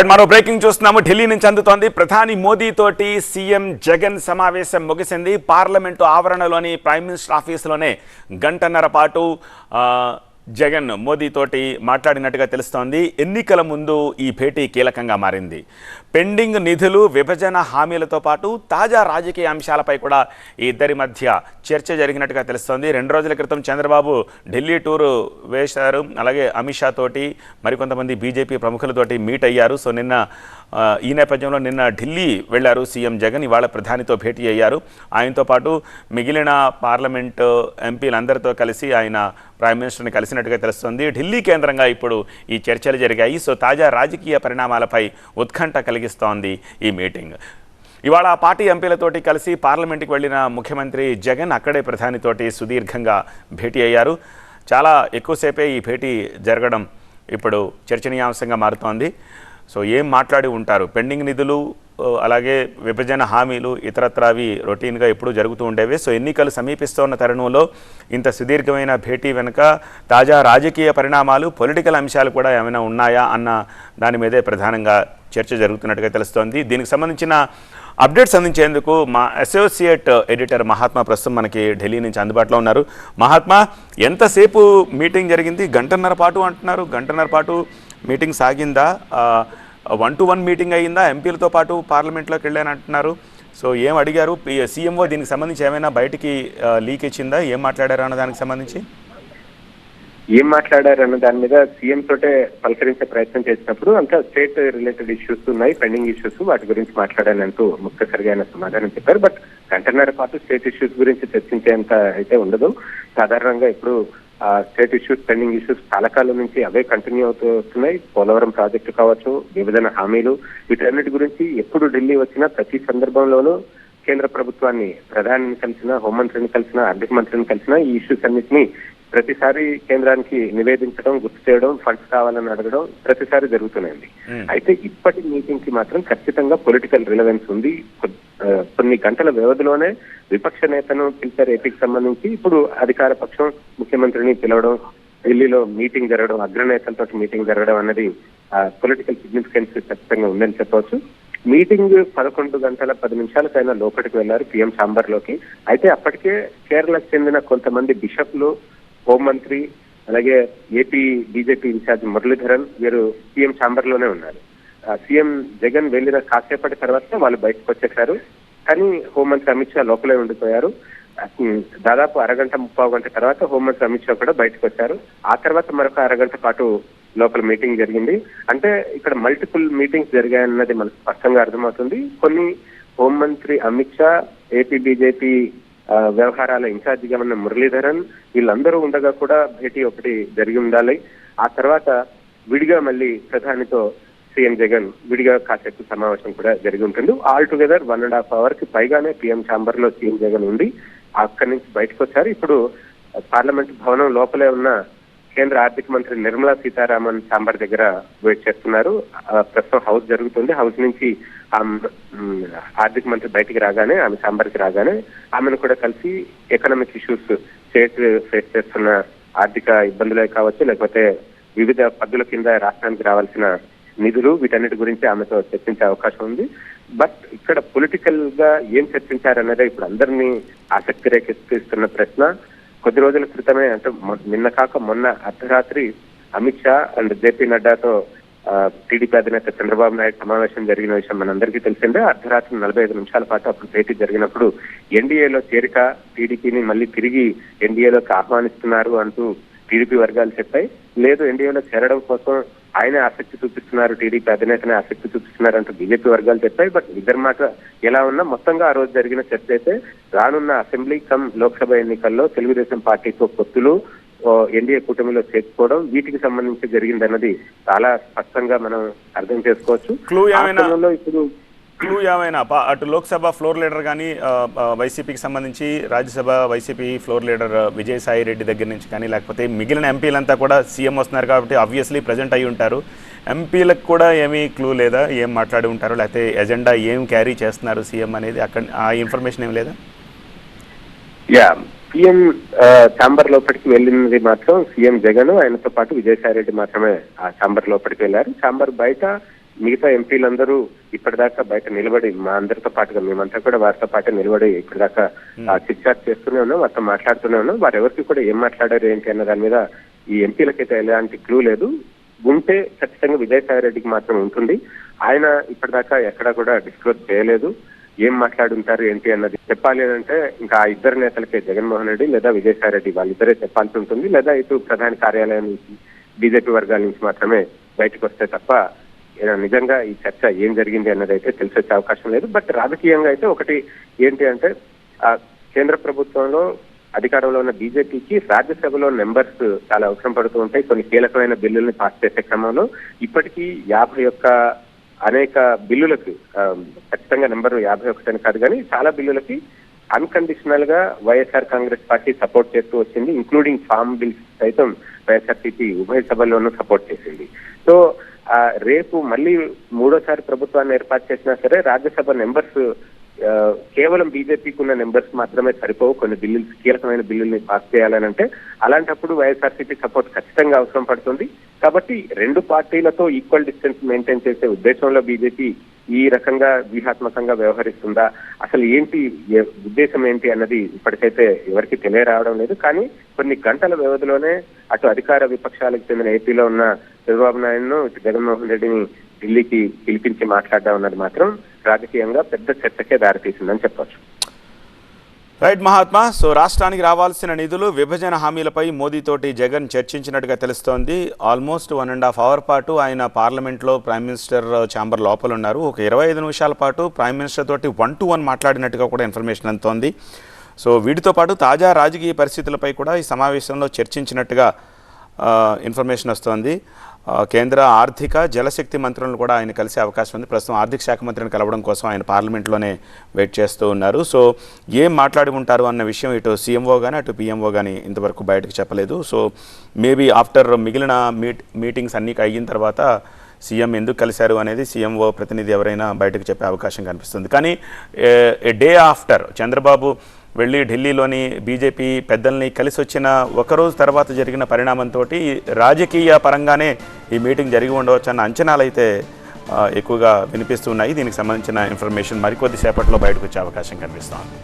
Right మరో breaking చూస్తున్నాము. ఢిల్లీ నుంచి అందుతోంది. ప్రధాని మోదీ తోటి సీఎం జగన్ సమావేశం ముగిసింది. పార్లమెంటు ఆవరణలోని ప్రైమ్ మినిస్టర్ ఆఫీసులోనే గంటన్నర పాటు జగన్ మోదీతోటి మాట్లాడినట్టుగా తెలుస్తోంది. ఎన్నికల ముందు ఈ భేటీ కీలకంగా మారింది. పెండింగ్ నిధులు విభజన హామీలతో పాటు తాజా రాజకీయ అంశాలపై కూడా ఈ ఇద్దరి మధ్య చర్చ జరిగినట్టుగా తెలుస్తోంది. రెండు రోజుల క్రితం చంద్రబాబు ఢిల్లీ టూరు వేశారు. అలాగే అమిత్ షా తోటి మరికొంతమంది బీజేపీ ప్రముఖులతోటి మీట్ అయ్యారు. సో నిన్న ఈ నేపథ్యంలో నిన్న ఢిల్లీ వెళ్ళారు సీఎం జగన్. ఇవాళ ప్రధానితో భేటీ అయ్యారు. ఆయనతో పాటు మిగిలిన పార్లమెంటు ఎంపీలందరితో కలిసి ఆయన ప్రైమ్ మినిస్టర్ని కలిసినట్టుగా తెలుస్తోంది. ఢిల్లీ కేంద్రంగా ఇప్పుడు ఈ చర్చలు జరిగాయి. సో తాజా రాజకీయ పరిణామాలపై ఉత్కంఠ కలిగి కలిగిస్తోంది ఈ మీటింగ్. ఇవాళ ఆ పార్టీ ఎంపీలతోటి కలిసి పార్లమెంట్కి వెళ్ళిన ముఖ్యమంత్రి జగన్ అక్కడే ప్రధానితోటి సుదీర్ఘంగా భేటీ అయ్యారు. చాలా ఎక్కువసేపే ఈ భేటీ జరగడం ఇప్పుడు చర్చనీయాంశంగా మారుతోంది. సో ఏం మాట్లాడి ఉంటారు? పెండింగ్ నిధులు అలాగే విభజన హామీలు ఇతరత్ర అవి రొటీన్గా ఎప్పుడూ జరుగుతూ ఉండేవి. సో ఎన్నికలు సమీపిస్తున్న తరుణంలో ఇంత సుదీర్ఘమైన భేటీ వెనుక తాజా రాజకీయ పరిణామాలు పొలిటికల్ అంశాలు కూడా ఏమైనా ఉన్నాయా అన్న దాని మీదే ప్రధానంగా చర్చ జరుగుతున్నట్టుగా తెలుస్తోంది. దీనికి సంబంధించిన అప్డేట్స్ అందించేందుకు మా అసోసియేట్ ఎడిటర్ మహాత్మా ప్రస్తుతం మనకి ఢిల్లీ నుంచి అందుబాటులో ఉన్నారు. మహాత్మా ఎంతసేపు మీటింగ్ జరిగింది? గంటన్నర పాటు అంటున్నారు. గంటన్నర పాటు మీటింగ్ సాగిందా? వన్ టు వన్ మీటింగ్ అయ్యిందా? ఎంపీలతో పాటు పార్లమెంట్లోకి వెళ్ళాను అంటున్నారు. సో ఏం అడిగారు? సీఎంఓ దీనికి సంబంధించి ఏమైనా బయటికి లీక్ ఇచ్చిందా? ఏం మాట్లాడారు అన్న దానికి సంబంధించి? ఏం మాట్లాడారు అన్న దాని మీద సీఎం తోటే పలకరించే ప్రయత్నం చేసినప్పుడు అంతా స్టేట్ రిలేటెడ్ ఇష్యూస్ ఉన్నాయి పెండింగ్ ఇష్యూస్ వాటి గురించి మాట్లాడానంటూ ముఖ్యసరిగా ఆయన సమాధానం చెప్పారు. బట్ గంటన్నర పాటు స్టేట్ ఇష్యూస్ గురించి చర్చించేంత అయితే ఉండదు. సాధారణంగా ఇప్పుడు స్టేట్ ఇష్యూస్ పెండింగ్ ఇష్యూస్ చాలా కాలం నుంచి అవే కంటిన్యూ అవుతూ వస్తున్నాయి. పోలవరం ప్రాజెక్టు కావచ్చు విభజన హామీలు వీటన్నిటి గురించి ఎప్పుడు ఢిల్లీ వచ్చినా ప్రతి సందర్భంలోనూ కేంద్ర ప్రభుత్వాన్ని ప్రధానిని కలిసినా హోంమంత్రిని కలిసినా ఆర్థిక మంత్రిని కలిసినా ఈ ఇష్యూస్ అన్నిటిని ప్రతిసారి కేంద్రానికి నివేదించడం గుర్తు చేయడం ఫండ్స్ కావాలని అడగడం ప్రతిసారి జరుగుతున్నాయండి. అయితే ఇప్పటి మీటింగ్కి మాత్రం ఖచ్చితంగా పొలిటికల్ రిలవెన్స్ ఉంది. కొన్ని గంటల వ్యవధిలోనే విపక్ష నేతను పిలిచారు ఏపీకి సంబంధించి. ఇప్పుడు అధికార పక్షం ముఖ్యమంత్రిని పిలవడం ఢిల్లీలో మీటింగ్ జరగడం అగ్రనేతలతో మీటింగ్ జరగడం అన్నది పొలిటికల్ సిగ్నిఫికెన్స్ ఖచ్చితంగా ఉందని చెప్పవచ్చు. మీటింగ్ పదకొండు గంటల పది నిమిషాలకైనా లోపలికి వెళ్ళారు పిఎం చాంబర్లోకి అయితే అప్పటికే కేరళకు చెందిన కొంతమంది బిషప్లు హోంమంత్రి అలాగే ఏపీ బీజేపీ ఇన్ఛార్జ్ మురళీధరన్ వీరు సీఎం ఛాంబర్లోనే ఉన్నారు సీఎం జగన్ వెళ్ళిన కాసేపటి తర్వాత వాళ్ళు బయటకు వచ్చేశారు. కానీ హోంమంత్రి అమిత్ షా లోపలే ఉండిపోయారు. దాదాపు అరగంట ముప్పై గంట తర్వాత హోంమంత్రి అమిత్ షా కూడా బయటకు వచ్చారు. ఆ తర్వాత మరొక అరగంట పాటు లోపల మీటింగ్ జరిగింది. అంటే ఇక్కడ మల్టిపుల్ మీటింగ్స్ జరిగాయన్నది మనకు స్పష్టంగా అర్థమవుతుంది. కొన్ని హోంమంత్రి అమిత్ షా ఏపీ బీజేపీ వ్యవహారాల ఇన్ఛార్జిగా ఉన్న మురళీధరన్ వీళ్ళందరూ ఉండగా కూడా భేటీ ఒకటి జరిగి ఉండాలి. ఆ తర్వాత విడిగా మళ్ళీ ప్రధానితో సీఎం జగన్ విడిగా కాసేపు సమావేశం కూడా జరిగి ఉంటుంది. All together one and half అవర్కి పైగానే పీఎం ఛాంబర్లో సీఎం జగన్ ఉండి అక్కడి నుంచి బయటకు వచ్చారు. ఇప్పుడు పార్లమెంట్ భవనం లోపలే ఉన్న కేంద్ర ఆర్థిక మంత్రి నిర్మలా సీతారామన్ ఛాంబర్ దగ్గర వెయిట్ చేస్తున్నారు. ప్రస్తుతం హౌస్ జరుగుతుంది. హౌస్ నుంచి ఆర్థిక మంత్రి బయటికి రాగానే ఆమె ఛాంబర్కి రాగానే ఆమెను కూడా కలిసి ఎకనామిక్ ఇష్యూస్ స్టేట్ ఫేస్ చేస్తున్న ఆర్థిక ఇబ్బందులే కావచ్చు లేకపోతే వివిధ పద్దుల కింద రాష్ట్రానికి రావాల్సిన నిధులు వీటన్నిటి గురించి ఆమెతో చర్చించే అవకాశం ఉంది. బట్ ఇక్కడ పొలిటికల్గా ఏం చర్చించారన్నదే ఇప్పుడు అందరినీ ఆసక్తి రేకెత్తిస్తున్న ప్రశ్న. కొద్ది రోజుల క్రితమే అంటే నిన్న కాక మొన్న అర్ధరాత్రి అమిత్ షా అండ్ జేపీ నడ్డాతో ఆ, టీడీపీ అధినేత చంద్రబాబు నాయుడు సమావేశం జరిగిన విషయం మనందరికీ తెలిసిందే. అర్ధరాత్రి నలభై ఐదు నిమిషాల పాటు అప్పుడు భేటీ జరిగినప్పుడు ఎన్డీఏలో చేరిక టీడీపీని మళ్ళీ తిరిగి ఎన్డీఏలోకి ఆహ్వానిస్తున్నారు అంటూ టీడీపీ వర్గాలు చెప్పాయి. లేదు ఎన్డీఏలో చేరడం కోసం ఆయన ఆసక్తి చూపిస్తున్నారు టీడీపీ అధినేతనే ఆసక్తి చూపిస్తున్నారు అంటూ బీజేపీ వర్గాలు చెప్పాయి. బట్ ఇద్దరి మాట ఎలా ఉన్నా మొత్తంగా ఆ రోజు జరిగిన చర్చ అయితే రానున్న అసెంబ్లీ కమ్ లోక్సభ ఎన్నికల్లో తెలుగుదేశం పార్టీతో పొత్తులు ఎన్డీఏ కూటమిలో చేర్చుకోవడం వీటికి సంబంధించి జరిగిందన్నది చాలా స్పష్టంగా మనం అర్థం చేసుకోవచ్చు. ఇప్పుడు క్లూ ఏమైనా? అటు లోక్సభ ఫ్లోర్ లీడర్ కానీ వైసీపీకి సంబంధించి Rajya Sabha YCP floor leader Vijayasai Reddy దగ్గర నుంచి కానీ లేకపోతే మిగిలిన ఎంపీలంతా కూడా సీఎం వస్తున్నారు కాబట్టి ఆబ్వియస్లీ ప్రజెంట్ అయి ఉంటారు. ఎంపీలకు కూడా ఏమీ క్లూ లేదా? ఏం మాట్లాడి ఉంటారు? లేకపోతే ఎజెండా ఏం క్యారీ చేస్తున్నారు సీఎం అనేది? అక్కడ ఆ ఇన్ఫర్మేషన్ ఏం లేదా? యా సీఎం ఛాంబర్ లోపలికి వెళ్ళినది మాత్రం సీఎం జగన్. ఆయనతో పాటు విజయసాయి రెడ్డి మాత్రమే ఆ ఛాంబర్ లోపలికి వెళ్ళారు. ఛాంబర్ బయట మిగతా ఎంపీలందరూ ఇప్పటిదాకా బయట నిలబడి మా అందరితో పాటుగా మేమంతా కూడా వారితో పాటు నిలబడి ఇప్పటిదాకా చిట్ చాట్ చేస్తూనే ఉన్నాం వారితో మాట్లాడుతూనే ఉన్నాం. వారు ఎవరికి కూడా ఏం మాట్లాడారు ఏంటి అన్న దాని మీద ఈ ఎంపీలకైతే ఎలాంటి క్లూ లేదు. ఉంటే ఖచ్చితంగా విజయసాయి రెడ్డికి మాత్రం ఉంటుంది. ఆయన ఇప్పటిదాకా ఎక్కడా కూడా డిస్క్లోజ్ చేయలేదు. ఏం మాట్లాడుంటారు ఏంటి అన్నది చెప్పాలి అంటే ఇంకా ఆ ఇద్దరు నేతలకే జగన్మోహన్ రెడ్డి లేదా విజయసాయి రెడ్డి వాళ్ళిద్దరే చెప్పాల్సి ఉంటుంది. లేదా ఇటు ప్రధాని కార్యాలయం నుంచి బీజేపీ వర్గాల నుంచి మాత్రమే బయటకు వస్తే తప్ప నిజంగా ఈ చర్చ ఏం జరిగింది అన్నది అయితే తెలిసొచ్చే అవకాశం లేదు. బట్ రాజకీయంగా అయితే ఒకటి ఏంటి అంటే ఆ కేంద్ర ప్రభుత్వంలో అధికారంలో ఉన్న బీజేపీకి రాజ్యసభలో నెంబర్స్ చాలా అవసరం పడుతూ ఉంటాయి. కొన్ని కీలకమైన బిల్లుల్ని పాస్ చేసే క్రమంలో ఇప్పటికీ యాభై ఒక్క అనేక బిల్లులకు ఖచ్చితంగా నెంబర్ యాభై ఒకటి కాదు కానీ చాలా బిల్లులకి అన్కండిషనల్గా వైఎస్ఆర్ కాంగ్రెస్ పార్టీ సపోర్ట్ చేస్తూ వచ్చింది ఇంక్లూడింగ్ ఫార్మ్ బిల్స్ సైతం వైఎస్ఆర్సీపీ ఉభయ సభల్లోనూ సపోర్ట్ చేసింది. సో రేపు మళ్ళీ మూడోసారి ప్రభుత్వాన్ని ఏర్పాటు చేసినా సరే రాజ్యసభ నెంబర్స్ ఆ, కేవలం బీజేపీకి ఉన్న నెంబర్స్ మాత్రమే సరిపోవు. కొన్ని బిల్లులు కీలకమైన బిల్లుల్ని పాస్ చేయాలని అంటే అలాంటప్పుడు వైఎస్ఆర్సీపీ సపోర్ట్ ఖచ్చితంగా అవసరం పడుతుంది. కాబట్టి రెండు పార్టీలతో ఈక్వల్ డిస్టెన్స్ మెయింటైన్ చేసే ఉద్దేశంలో బీజేపీ ఈ రకంగా వ్యూహాత్మకంగా వ్యవహరిస్తుందా? అసలు ఏంటి ఉద్దేశం ఏంటి అన్నది ఇప్పటికైతే ఎవరికి తెలియరావడం లేదు. కానీ కొన్ని గంటల వ్యవధిలోనే అటు అధికార విపక్షాలకు చెందిన ఏపీలో ఉన్న చంద్రబాబు నాయుడును జగన్మోహన్ రెడ్డిని ఢిల్లీకి పిలిపించి మాట్లాడడం అన్నది మాత్రం రాజకీయంగా పెద్ద చర్చకే దారితీసిందని చెప్పవచ్చు రైట్ మహాత్మా సో రాష్ట్రానికి రావాల్సిన నిధులు విభజన హామీలపై మోదీతోటి జగన్ చర్చించినట్టుగా తెలుస్తోంది. Almost one and half hour పాటు ఆయన పార్లమెంట్లో ప్రైమ్ మినిస్టర్ ఛాంబర్ లోపల ఉన్నారు. ఒక ఇరవై ఐదు నిమిషాల పాటు ప్రైమ్ మినిస్టర్ తోటి వన్ టు వన్ మాట్లాడినట్టుగా కూడా ఇన్ఫర్మేషన్ అందుతోంది. సో వీటితో పాటు తాజా రాజకీయ పరిస్థితులపై కూడా ఈ సమావేశంలో చర్చించినట్టుగా ఇన్ఫర్మేషన్ వస్తోంది. కేంద్ర ఆర్థిక జలశక్తి మంత్రులను కూడా ఆయన కలిసే అవకాశం ఉంది. ప్రస్తుతం ఆర్థిక శాఖ మంత్రిని కలవడం కోసం ఆయన పార్లమెంట్లోనే వెయిట్ చేస్తూ ఉన్నారు. సో ఏం మాట్లాడి ఉంటారు అన్న విషయం ఇటు సీఎంఓ కానీ అటు పిఎంఓ కానీ ఇంతవరకు బయటకు చెప్పలేదు. సో మేబీ ఆఫ్టర్ మిగిలిన మీట్ మీటింగ్స్ అన్నీ అయిన తర్వాత సీఎం ఎందుకు కలిశారు అనేది సీఎంఓ ప్రతినిధి ఎవరైనా బయటకు చెప్పే అవకాశం కనిపిస్తుంది. కానీ డే ఆఫ్టర్ చంద్రబాబు వెళ్ళి ఢిల్లీలోని బీజేపీ పెద్దల్ని కలిసి వచ్చిన ఒకరోజు తర్వాత జరిగిన పరిణామంతో రాజకీయ పరంగానే ఈ మీటింగ్ జరిగి ఉండవచ్చు అన్న అంచనాలు అయితే ఎక్కువగా వినిపిస్తున్నాయి దీనికి సంబంధించిన ఇన్ఫర్మేషన్ మరికొద్ది సేపట్లో బయటకు వచ్చే అవకాశం కనిపిస్తోంది.